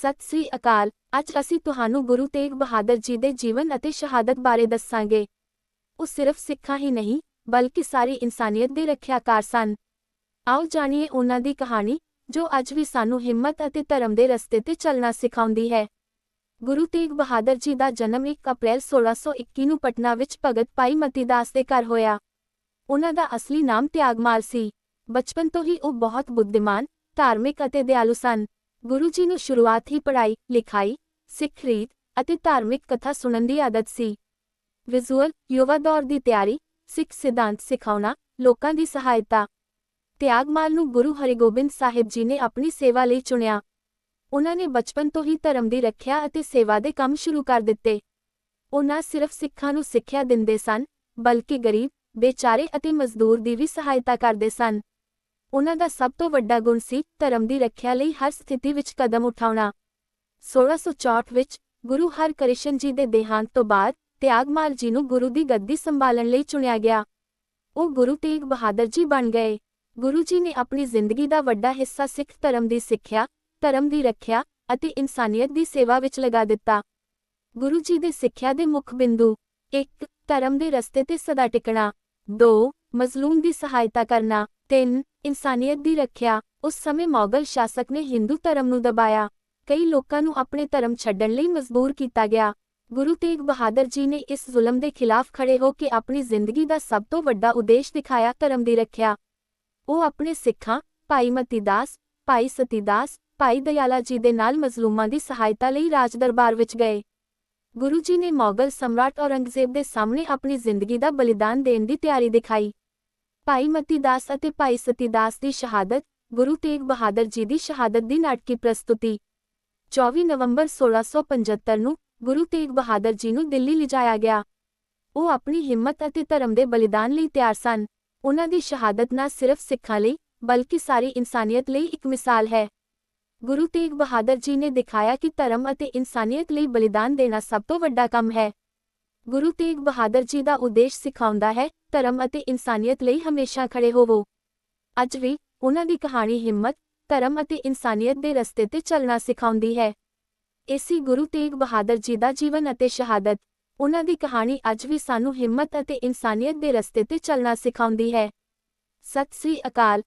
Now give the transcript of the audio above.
ਸਤਿ ਸ੍ਰੀ ਅਕਾਲ। ਅੱਜ ਅਸੀਂ ਤੁਹਾਨੂੰ ਗੁਰੂ ਤੇਗ ਬਹਾਦਰ ਜੀ ਦੇ ਜੀਵਨ ਅਤੇ ਸ਼ਹਾਦਤ ਬਾਰੇ ਦੱਸਾਂਗੇ। ਉਹ ਸਿਰਫ ਸਿੱਖਾਂ ਹੀ ਨਹੀਂ, ਬਲਕਿ ਸਾਰੀ ਇਨਸਾਨੀਅਤ ਦੇ ਰੱਖਿਆਕਾਰ ਸਨ। ਆਓ ਜਾਣੀਏ ਉਹਨਾਂ ਦੀ ਕਹਾਣੀ, ਜੋ ਅੱਜ ਵੀ ਸਾਨੂੰ ਹਿੰਮਤ ਅਤੇ ਧਰਮ ਦੇ ਰਸਤੇ ਤੇ ਚੱਲਣਾ ਸਿਖਾਉਂਦੀ ਹੈ। ਗੁਰੂ ਤੇਗ ਬਹਾਦਰ ਜੀ ਦਾ ਜਨਮ 1 ਅਪ੍ਰੈਲ 1621 ਨੂੰ ਪਟਨਾ ਵਿੱਚ ਭਗਤ ਭਾਈ ਮਤੀਦਾਸ ਦੇ ਘਰ ਹੋਇਆ। ਉਹਨਾਂ ਦਾ ਅਸਲੀ ਨਾਮ ਤਿਆਗਮਾਲ ਸੀ। ਬਚਪਨ ਤੋਂ ਹੀ ਉਹ ਬਹੁਤ ਬੁੱਧੀਮਾਨ, ਧਾਰਮਿਕ ਅਤੇ ਦਿਆਲੂ ਸਨ। ਗੁਰੂ ਜੀ ਨੂੰ ਸ਼ੁਰੂਆਤ ਹੀ ਪੜ੍ਹਾਈ, ਲਿਖਾਈ, ਸਿੱਖ ਰੀਤ ਅਤੇ ਧਾਰਮਿਕ ਕਥਾ ਸੁਣਨ ਦੀ ਆਦਤ ਸੀ। ਵਿਜ਼ੂਅਲ ਯੁਵਾ ਦੌਰ ਦੀ ਤਿਆਰੀ, ਸਿੱਖ ਸਿਧਾਂਤ ਸਿਖਾਉਣਾ, ਲੋਕਾਂ ਦੀ ਸਹਾਇਤਾ। ਤਿਆਗਮਾਲ ਨੂੰ ਗੁਰੂ ਹਰਿਗੋਬਿੰਦ ਸਾਹਿਬ ਜੀ ਨੇ ਆਪਣੀ ਸੇਵਾ ਲਈ ਚੁਣਿਆ। ਉਹਨਾਂ ਨੇ ਬਚਪਨ ਤੋਂ ਹੀ ਧਰਮ ਦੀ ਰੱਖਿਆ ਅਤੇ ਸੇਵਾ ਦੇ ਕੰਮ ਸ਼ੁਰੂ ਕਰ ਦਿੱਤੇ। ਉਹ ਨਾ ਸਿਰਫ ਸਿੱਖਾਂ ਨੂੰ ਸਿੱਖਿਆ ਦਿੰਦੇ ਸਨ, ਬਲਕਿ ਗਰੀਬ, ਬੇਚਾਰੇ ਅਤੇ ਮਜ਼ਦੂਰ ਦੀ ਵੀ ਸਹਾਇਤਾ ਕਰਦੇ ਸਨ। ਉਹਨਾਂ ਦਾ ਸਭ ਤੋਂ ਵੱਡਾ ਗੁਣ ਸੀ ਧਰਮ ਦੀ ਰੱਖਿਆ ਲਈ ਹਰ ਸਥਿਤੀ ਵਿੱਚ ਕਦਮ ਉਠਾਉਣਾ। 1664 ਵਿੱਚ ਗੁਰੂ ਹਰਕ੍ਰਿਸ਼ਨ ਜੀ ਦੇ ਦੇਹਾਂਤ ਤੋਂ ਬਾਅਦ ਤਿਆਗਮਾਲ ਜੀ ਨੂੰ ਗੁਰੂ ਦੀ ਗੱਦੀ ਸੰਭਾਲਣ ਲਈ ਚੁਣਿਆ ਗਿਆ। ਉਹ ਗੁਰੂ ਤੇਗ ਬਹਾਦਰ ਜੀ ਬਣ ਗਏ। ਗੁਰੂ ਜੀ ਨੇ ਆਪਣੀ ਜ਼ਿੰਦਗੀ ਦਾ ਵੱਡਾ ਹਿੱਸਾ ਸਿੱਖ ਧਰਮ ਦੀ ਸਿੱਖਿਆ, ਧਰਮ ਦੀ ਰੱਖਿਆ ਅਤੇ ਇਨਸਾਨੀਅਤ ਦੀ ਸੇਵਾ ਵਿੱਚ ਲਗਾ ਦਿੱਤਾ। ਗੁਰੂ ਜੀ ਦੇ ਸਿੱਖਿਆ ਦੇ ਮੁੱਖ ਬਿੰਦੂ 1 ਧਰਮ ਦੇ ਰਸਤੇ ਤੇ ਸਦਾ ਟਿਕਣਾ। 2 ਮਜ਼ਲੂਮ ਦੀ ਸਹਾਇਤਾ ਕਰਨਾ 3 ਇਨਸਾਨੀਅਤ ਦੀ ਰੱਖਿਆ, ਉਸ ਸਮੇਂ ਮੌਗਲ ਸ਼ਾਸਕ ਨੇ ਹਿੰਦੂ ਧਰਮ ਨੂੰ ਦਬਾਇਆ। ਕਈ ਲੋਕਾਂ ਨੂੰ ਆਪਣੇ ਧਰਮ ਛੱਡਣ ਲਈ ਮਜਬੂਰ ਕੀਤਾ ਗਿਆ। ਗੁਰੂ ਤੇਗ ਬਹਾਦਰ ਜੀ ਨੇ ਇਸ ਜ਼ੁਲਮ ਦੇ ਖਿਲਾਫ ਖੜੇ ਹੋ ਕੇ ਆਪਣੀ ਜ਼ਿੰਦਗੀ ਦਾ ਸਭ ਤੋਂ ਵੱਡਾ ਉਦੇਸ਼ ਦਿਖਾਇਆ, ਧਰਮ ਦੀ ਰੱਖਿਆ। ਉਹ ਆਪਣੇ ਸਿੱਖਾਂ, ਭਾਈ ਮਤੀਦਾਸ, ਭਾਈ ਸਤੀਦਾਸ, ਭਾਈ ਦਇਆਲਾ ਜੀ ਦੇ ਨਾਲ ਮਜ਼ਲੂਮਾਂ ਦੀ ਸਹਾਇਤਾ ਲਈ ਰਾਜ ਦਰਬਾਰ ਵਿੱਚ ਗਏ। ਗੁਰੂ ਜੀ ਨੇ ਮੌਗਲ ਸਮਰਾਟ ਔਰੰਗਜ਼ੇਬ ਦੇ ਸਾਹਮਣੇ ਆਪਣੀ ਜ਼ਿੰਦਗੀ ਦਾ ਬਲੀਦਾਨ ਦੇਣ ਦੀ ਤਿਆਰੀ ਦਿਖਾਈ। ਭਾਈ ਮਤੀਦਾਸ ਅਤੇ ਭਾਈ ਸਤੀਦਾਸ ਦੀ ਸ਼ਹਾਦਤ, ਗੁਰੂ ਤੇਗ ਬਹਾਦਰ ਜੀ ਦੀ ਸ਼ਹਾਦਤ ਦੀ ਨਾਟਕੀ ਪ੍ਰਸਤੁਤੀ। 24 ਨਵੰਬਰ 1675 ਨੂੰ ਗੁਰੂ ਤੇਗ ਬਹਾਦਰ ਜੀ ਨੂੰ ਦਿੱਲੀ ਲਿਜਾਇਆ ਗਿਆ। ਉਹ ਆਪਣੀ ਹਿੰਮਤ ਅਤੇ ਧਰਮ ਦੇ ਬਲੀਦਾਨ ਲਈ ਤਿਆਰ ਸਨ। ਉਹਨਾਂ ਦੀ ਸ਼ਹਾਦਤ ਨਾ ਸਿਰਫ ਸਿੱਖਾਂ ਲਈ, ਬਲਕਿ ਸਾਰੀ ਇਨਸਾਨੀਅਤ ਲਈ ਇੱਕ ਮਿਸਾਲ ਹੈ। ਗੁਰੂ ਤੇਗ ਬਹਾਦਰ ਜੀ ਨੇ ਦਿਖਾਇਆ ਕਿ ਧਰਮ ਅਤੇ ਇਨਸਾਨੀਅਤ ਲਈ ਬਲੀਦਾਨ ਦੇਣਾ ਸਭ ਤੋਂ ਵੱਡਾ ਕੰਮ ਹੈ। ਗੁਰੂ ਤੇਗ ਬਹਾਦਰ ਜੀ ਦਾ ਉਦੇਸ਼ ਸਿਖਾਉਂਦਾ ਹੈ, ਧਰਮ ਅਤੇ ਇਨਸਾਨੀਅਤ ਲਈ ਹਮੇਸ਼ਾ ਖੜੇ ਹੋਵੋ। ਅੱਜ ਵੀ ਉਹਨਾਂ ਦੀ ਕਹਾਣੀ ਹਿੰਮਤ, ਧਰਮ ਅਤੇ ਇਨਸਾਨੀਅਤ ਦੇ ਰਸਤੇ ਤੇ ਚੱਲਣਾ ਸਿਖਾਉਂਦੀ ਹੈ। ਇਸੀ ਗੁਰੂ ਤੇਗ ਬਹਾਦਰ ਜੀ ਦਾ ਜੀਵਨ ਅਤੇ ਸ਼ਹਾਦਤ। ਉਹਨਾਂ ਦੀ ਕਹਾਣੀ ਅੱਜ ਵੀ ਸਾਨੂੰ ਹਿੰਮਤ ਅਤੇ ਇਨਸਾਨੀਅਤ ਦੇ ਰਸਤੇ ਤੇ ਚੱਲਣਾ ਸਿਖਾਉਂਦੀ ਹੈ। ਸਤਿ ਸ੍ਰੀ ਅਕਾਲ।